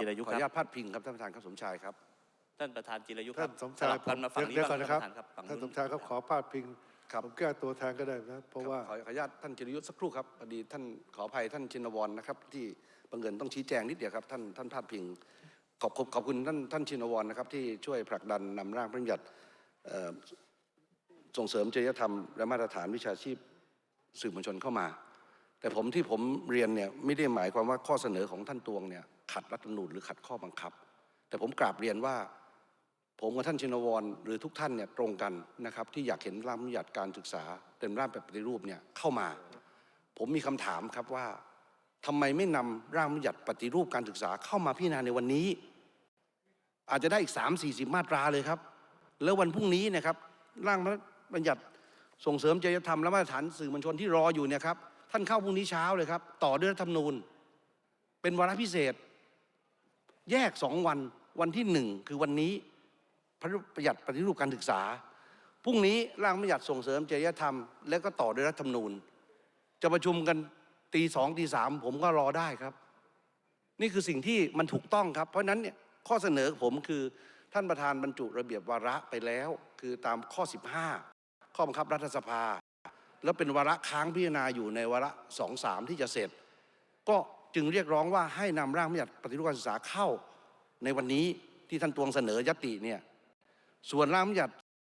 จิรายุขอคอนุญารับตพาดพิงครับท่านประธานครับสมชายครับ ท่านประธานจิรายุคท่ารันบสมสชายลับกันมาฝั่งนี้เดี๋ยวบ้างก่อนท่านะนคปรับระธานครับฝั่งท่านนู้สนมชายครับขอพาดพิงครับ ผมแก้ตัวแทนก็ได้นะเพราะว่า ขอขออนุญาตท่านจิรยุทธ์สักครู่ครับพอดีท่านขออภัยท่านชินวรนะครับ ที่บังเอิญต้องชี้แจงนิดเดียวครับท่านท่านพาดพิงขอบขอบขอบคุณท่านท่านชินวรนะครับที่ช่วยผลักดันนำร่างพระราชบัญญัติเอ่อส่งเสริมจริยธรรมและมาตรฐานวิชาชีพสื่อมวลชนเข้ามา แต่ผมที่ผมเรียนเนี่ยไม่ได้หมายความว่าข้อเสนอของท่านตวงเนี่ยขัดรัฐธรรมนูญหรือขัดข้อบังคับ แต่ผมกราบเรียนว่า ผมกับท่านชินวรหรือทุกท่านเนี่ยตรงกันนะครับที่อยากเห็นร่างบัญญัติการศึกษาเต็มร่างแบบปฏิรูปเนี่ยเข้ามา ผมมีคำถามครับว่าทำไมไม่นำร่างบัญญัติปฏิรูปการศึกษาเข้ามาพิจารณาในวันนี้ อาจจะได้อีก3 4 0มาตราเลยครับ แล้ววันพรุ่งนี้นะครับร่างบัญญัติส่งเสริมจริยธรรมและมาตรฐานสื่อมวลชนที่รออยู่เนี่ยครับ ท่านเข้าพรุ่งนี้เช้าเลยครับ ต่อด้วยรัฐธรรมนูญ เป็นวาระพิเศษ แยกสองวันวันที่หนึ่งคือวันนี้พระประหยัดปฏิรูปการศึกษาพรุ่งนี้ร่างบัญญัติส่งเสริมจริยธรรม แล้วก็ต่อด้วยรัฐธรรมนูญ จะประชุมกันตีสองตีสามผมก็รอได้ครับ นี่คือสิ่งที่มันถูกต้องครับ เพราะฉะนั้นเนี่ยข้อเสนอผมคือท่านประธานบรรจุระเบียบวาระไปแล้ว คือตามข้อ 15 ข้อบังคับรัฐสภา แล้วเป็นวาระค้างพิจารณาอยู่ในวาระสองสามที่จะเสร็จ ก็จึงเรียกร้องว่าให้นำร่างบัญญัติปฏิรูปการศึกษาเข้าในวันนี้ที่ท่านตวงเสนอยติเนี่ยส่วนร่างบัญญัติ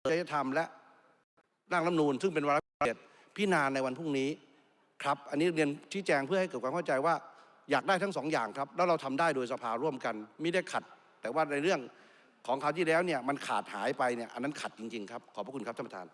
จริยธรรมและร่างรัฐมนูญซึ่งเป็นวาระพิเศษพิจารณาในวันพรุ่งนี้ครับ อันนี้เรียนชี้แจงเพื่อให้เกิดความเข้าใจว่าอยากได้ทั้งสองอย่างครับ แล้วเราทำได้โดยสภาร่วมกันไม่ได้ขัด แต่ว่าในเรื่องของคราวที่แล้วเนี่ยมันขาดหายไปเนี่ยอันนั้นขัดจริงๆครับ ขอบพระคุณครับท่านประธาน